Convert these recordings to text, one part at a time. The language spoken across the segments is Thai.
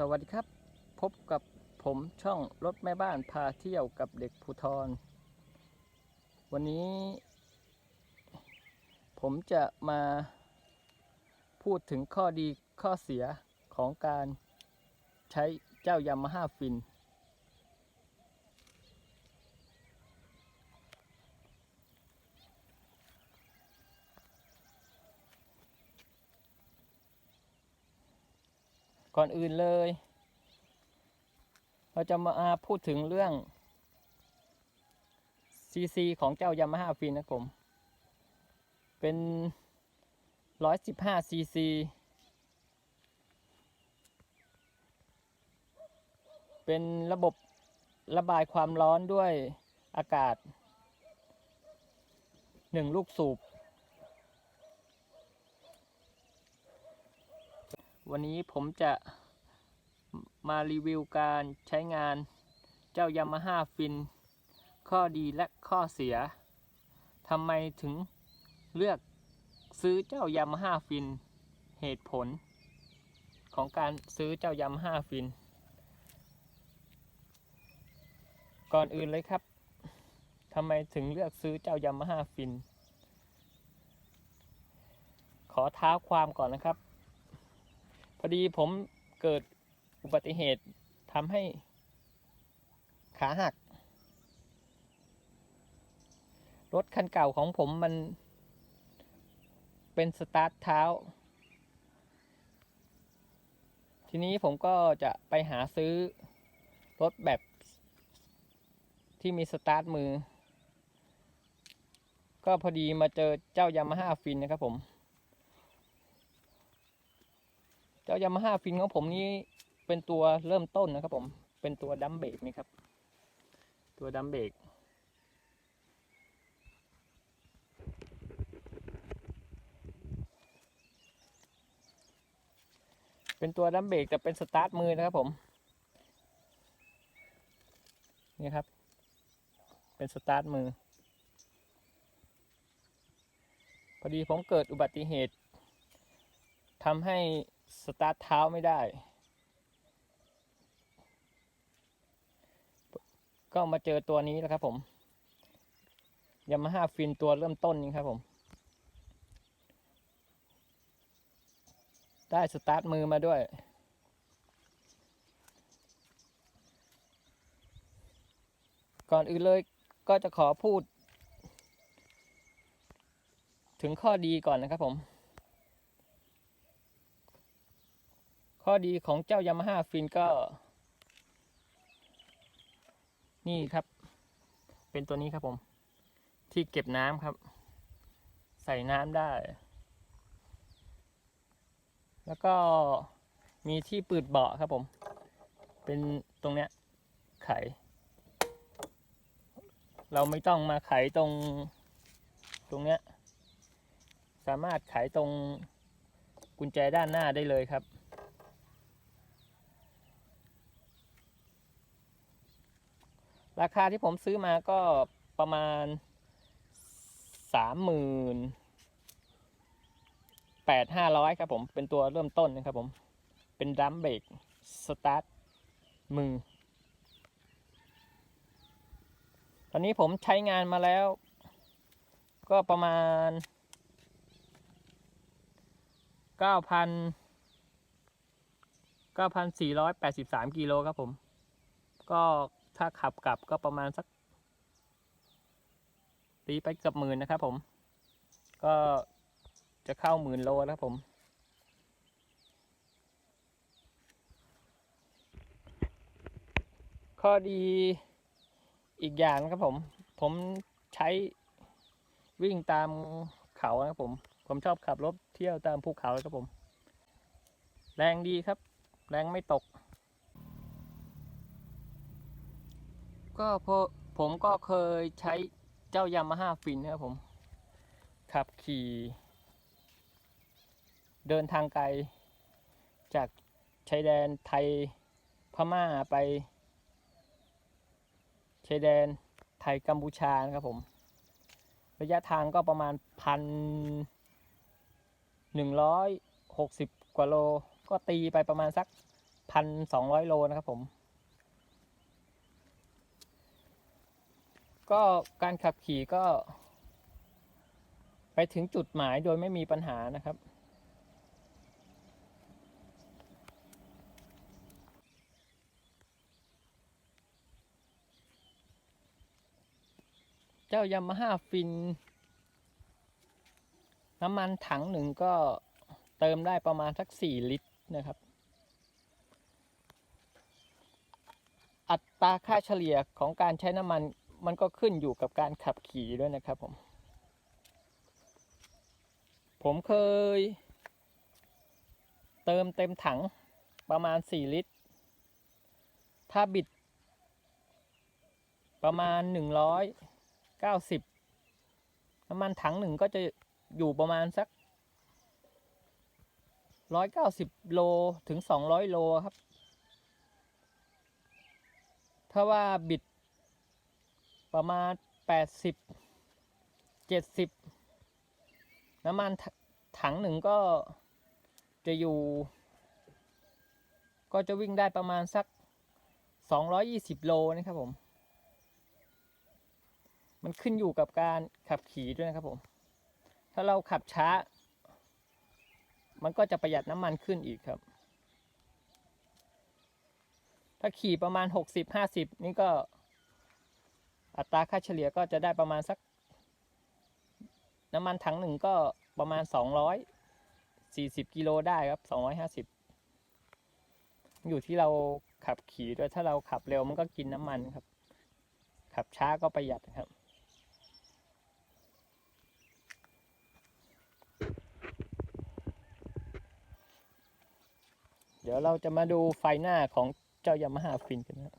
สวัสดีครับ พบกับผมช่องรถแม่บ้านพาเที่ยวกับเด็กภูทร วันนี้ ผมจะมาพูดถึงข้อดีข้อเสียของการใช้เจ้ายามาฮ่าฟิน ก่อนอื่นเลย เราจะมาพูดถึงเรื่อง CC ของเจ้ายามาฮ่าฟินนะครับผมเป็น 115 cc เป็นระบบระบายความร้อนด้วยอากาศหนึ่งลูกสูบ วันนี้ผมจะมารีวิวการใช้งานเจ้ายามาฮ่าฟิน ข้อดีและข้อเสียทำไมถึงเลือกซื้อเจ้ายามาฮ่าฟิน เหตุผล ของการซื้อเจ้ายามาฮ่าฟิน ก่อนอื่นเลยครับทำไมถึงเลือกซื้อเจ้ายามาฮ่าฟิน ขอท้าความก่อนนะครับ อดีผมเกิดอุบัติเหตุทำให้ขาหัก รถคันเก่าของผมมันเป็นสตาร์ทเท้า ทีนี้ผมก็จะไปหาซื้อรถแบบที่มีสตาร์ทมือ ก็พอดีมาเจอเจ้ายามาฮ่าฟินนะครับผม เจ้ายามาฮ่าฟินของผมนี้เป็นตัวเริ่มต้นนะครับผม เป็นตัวดัมเบรกนี่ครับ ตัวดัมเบรกเป็นตัวดัมเบรกแต่เป็นสตาร์ทมือนะครับผม นี่ครับ เป็นสตาร์ทมือ พอดีผมเกิดอุบัติเหตุทำให้ สตาร์ทเท้าไม่ได้ ก็มาเจอตัวนี้แล้วครับผมยามาฮ่าฟินตัวเริ่มต้นนี้ครับผม ได้สตาร์ทมือมาด้วย ก่อนอื่นเลยก็จะขอพูด ถึงข้อดีก่อนนะครับผม ข้อดีของเจ้ายามาฮ่าฟินก็ นี่ครับ เป็นตัวนี้ครับผม ที่เก็บน้ำครับ ใส่น้ำได้ แล้วก็มีที่ปืดเบาะครับผม เป็นตรงเนี้ย ไข เราไม่ต้องมาไขตรงตรงเนี้ย สามารถไขตรงกุญแจด้านหน้าได้เลยครับ ราคาที่ผมซื้อมาก็ประมาณสามหมื่นแปดห้าร้อยครับผมเป็นตัวเริ่มต้นนะครับผม เป็นดัมเบรกสตาร์ทมือ ตอนนี้ผมใช้งานมาแล้ว ก็ประมาณเก้าพันเก้าพันสี่ร้อยแปดสิบสามกิโลครับผม ก็ ถ้าขับกลับก็ประมาณสักตีไปเกือบหมื่นนะครับผม ก็จะเข้าหมื่นโลแล้วผม ข้อดีอีกอย่างนะครับผม ผมใช้วิ่งตามเขานะครับผม ผมชอบขับรถเที่ยวตามภูเขาครับผม แรงดีครับ แรงไม่ตก ก็พอผมก็เคยใช้เจ้ายามาฮ่าฟินนะครับผม ขับขี่ เดินทางไกล จากชายแดนไทยพม่าไปชายแดนไทยกัมพูชานะครับผม ระยะทางก็ประมาณพันหนึ่งร้อยหกสิบกว่าโล ก็ตีไปประมาณสักพันสองร้อยโลนะครับผม ก็การขับขี่ก็ ไปถึงจุดหมายโดยไม่มีปัญหานะครับ เจ้ายามาฮ่าฟิน น้ำมันถังหนึ่งก็เติมได้ประมาณสักสี่ลิตรนะครับ อัตราค่าเฉลี่ยของการใช้น้ำมัน มันก็ขึ้นอยู่กับการขับขี่ด้วยนะครับผม ผมเคย เติมเต็มถังประมาณ 4 ลิตร ถ้าบิด ประมาณ 190 น้ำมันถังหนึ่งก็จะอยู่ประมาณสัก 190 โลถึง 200 โลครับ ถ้าว่าบิด ประมาณ 80 70 น้ำมันถังหนึ่งก็จะอยู่ ก็จะวิ่งได้ประมาณสัก 220 โลนะครับผม มันขึ้นอยู่กับการขับขี่ด้วยนะครับผม ถ้าเราขับช้า มันก็จะประหยัดน้ำมันขึ้นอีกครับ ถ้าขี่ประมาณ 60-50 นี่ก็ อัตราค่าเฉลี่ยก็จะได้ประมาณสัก น้ำมันถังหนึ่งก็ประมาณ 240 กิโลได้ครับ 250 อยู่ที่เราขับขี่ด้วยถ้าเราขับเร็วมันก็กินน้ำมันครับ ขับช้าก็ประหยัดครับเดี๋ยวเราจะมาดูไฟหน้าของเจ้ายามาฮ่าฟินกันนะ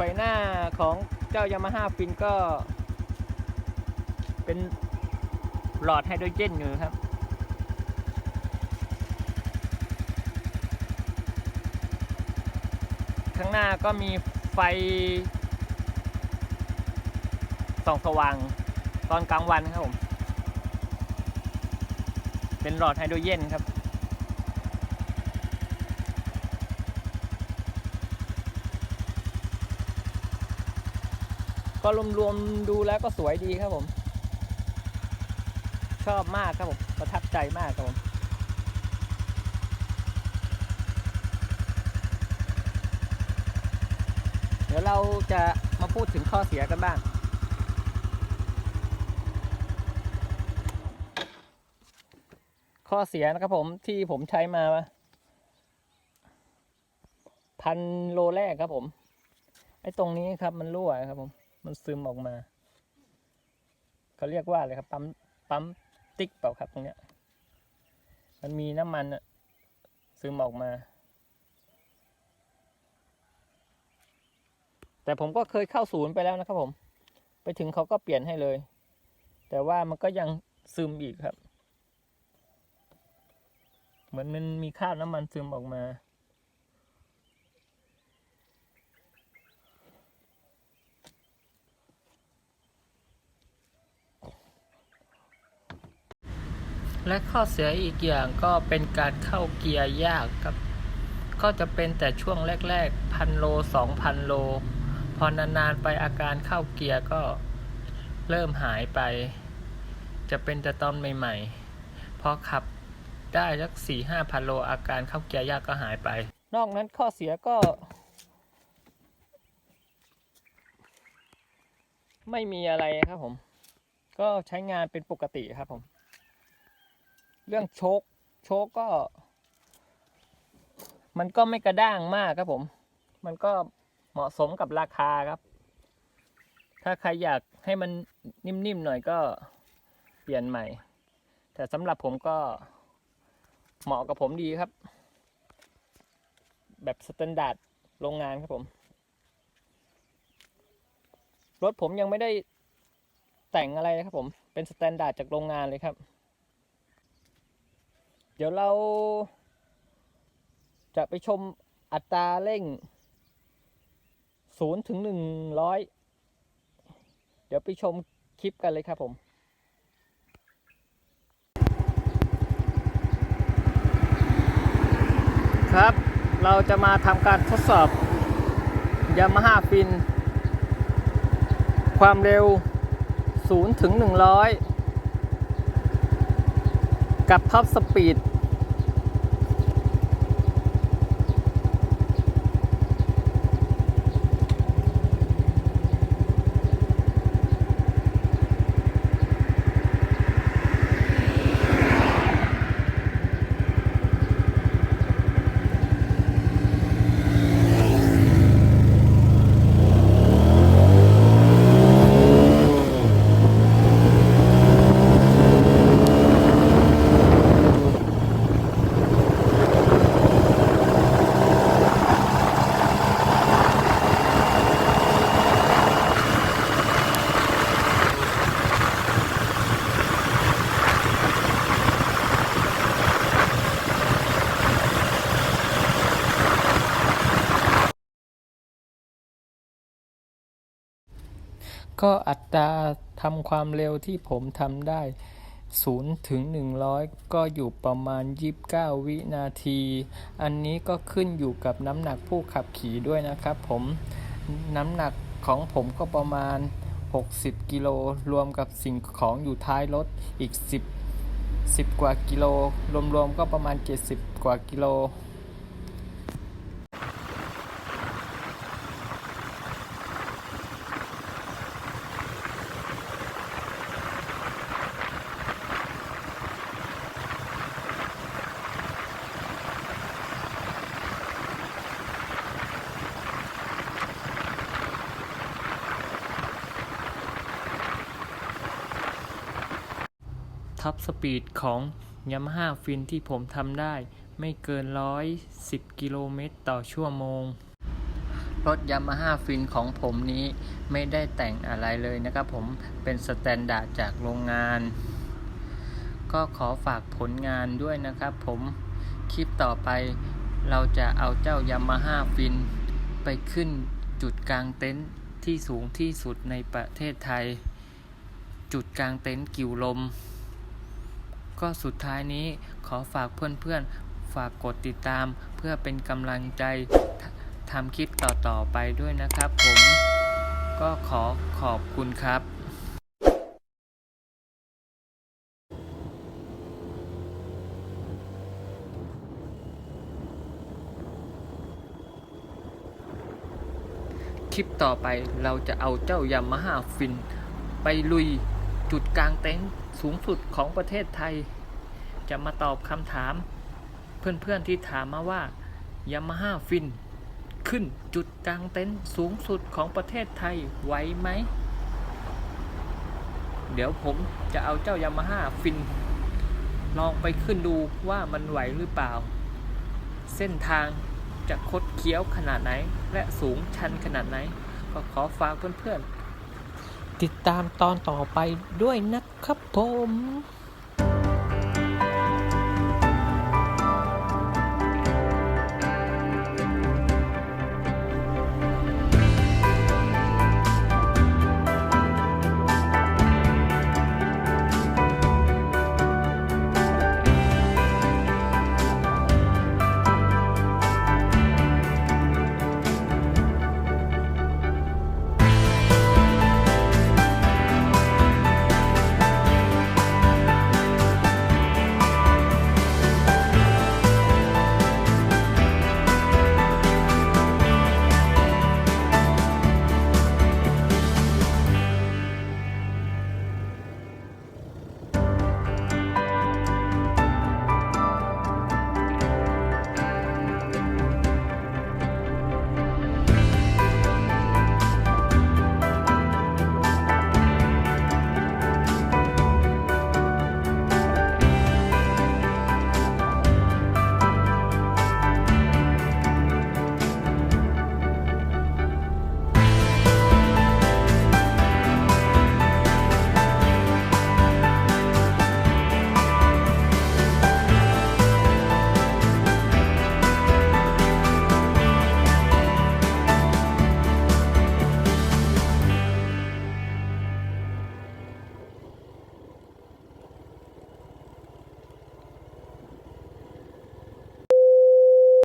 ไฟหน้าของเจ้ายามาฮ่าฟินก็ เป็นหลอดไฮโดรเจนอยู่ครับ ข้างหน้าก็มีไฟส่องสว่างตอนกลางวันครับผม เป็นหลอดไฮโดรเจนครับ ก็รวมๆดูแล้วก็สวยดีครับผม ชอบมากครับผมประทับใจมากครับผมเดี๋ยวเราจะมาพูดถึงข้อเสียกันบ้างข้อเสียนะครับผมที่ผมใช้มาพันโลแรกครับผม ไอ้ตรงนี้ครับมันรั่วครับผม มันซึมออกมาเขาเรียกว่าอะไรครับ ปั๊มปั๊มติ๊กเปล่าครับตรงเนี้ย มันมีน้ำมันอะซึมออกมา แต่ผมก็เคยเข้าศูนย์ไปแล้วนะครับผม ไปถึงเขาก็เปลี่ยนให้เลย แต่ว่ามันก็ยังซึมอีกครับ เหมือนมันมีคราบน้ำมันซึมออกมา และข้อเสียอีกอย่างก็เป็นการเข้าเกียร์ยากครับ ก็จะเป็นแต่ช่วงแรกๆพันโลสองพันโล พอนานๆไปอาการเข้าเกียร์ก็เริ่มหายไป จะเป็นแต่ตอนใหม่ๆ พอขับได้สักสี่ห้าพันโลอาการเข้าเกียร์ยากก็หายไป นอกนั้นข้อเสียก็ ไม่มีอะไรครับผม ก็ใช้งานเป็นปกติครับผม เรื่องโชคโชคก็ มันก็ไม่กระด้างมากครับผม มันก็เหมาะสมกับราคาครับ ถ้าใครอยากให้มันนิ่มๆหน่อยก็เปลี่ยนใหม่ แต่สำหรับผมก็เหมาะกับผมดีครับ แบบสแตนดาร์ดโรงงานครับผม รถผมยังไม่ได้แต่งอะไรนะครับผม เป็นสแตนดาร์ดจากโรงงานเลยครับ เดี๋ยวเราจะไปชมอัตราเร่งศูนย์ถึงหนึ่งร้อยเดี๋ยวไปชมคลิปกันเลยครับผมครับ เราจะมาทำการทดสอบ Yamaha Fin ความเร็ว 0 ถึง 100 กับท็อปสปีด ก็อัตราทำความเร็วที่ผมทำได้ 0 ถึง 100 ก็อยู่ประมาณ 29 วินาที อันนี้ก็ขึ้นอยู่กับน้ำหนักผู้ขับขี่ด้วยนะครับผมน้ำหนักของผมก็ประมาณ 60 กิโลรวมกับสิ่งของอยู่ท้ายรถอีก 10 10 กว่ากิโลรวมๆก็ประมาณ 70 กว่ากิโล ท็อปสปีดของ Yamaha Fin ที่ผมทำได้ ไม่เกิน 110 กิโลเมตรต่อชั่วโมง รถ Yamaha Fin ของผมนี้ไม่ได้แต่งอะไรเลยนะครับผมเป็นสแตนดาร์ดจากโรงงาน ก็ขอฝากผลงานด้วยนะครับผมคลิปต่อไปเราจะเอาเจ้า Yamaha Fin ไปขึ้นจุดกลางเต็นท์ที่สูงที่สุดในประเทศไทย จุดกลางเต็นท์กิวลม ก็สุดท้ายนี้ขอฝากเพื่อนๆ ฝากกดติดตาม เพื่อเป็นกำลังใจทำคลิปต่อๆไปด้วยนะครับผม ก็ขอขอบคุณครับคลิปต่อไปเราจะเอาเจ้ายามาฮ่าฟิน ไปลุยจุดกลางเต็นท์ สูงสุดของประเทศไทย จะมาตอบคำถาม เพื่อนๆที่ถามมาว่ายามาฮ่าฟิน ขึ้นจุดกลางเต็นท์สูงสุดของประเทศไทยไหวไหม เดี๋ยวผมจะเอาเจ้ายามาฮ่าฟิน ลองไปขึ้นดูว่ามันไหวหรือเปล่า เส้นทางจะคดเคี้ยวขนาดไหน และสูงชันขนาดไหน ก็ขอฝากเพื่อนๆ ติดตามตอนต่อไปด้วยนะครับผม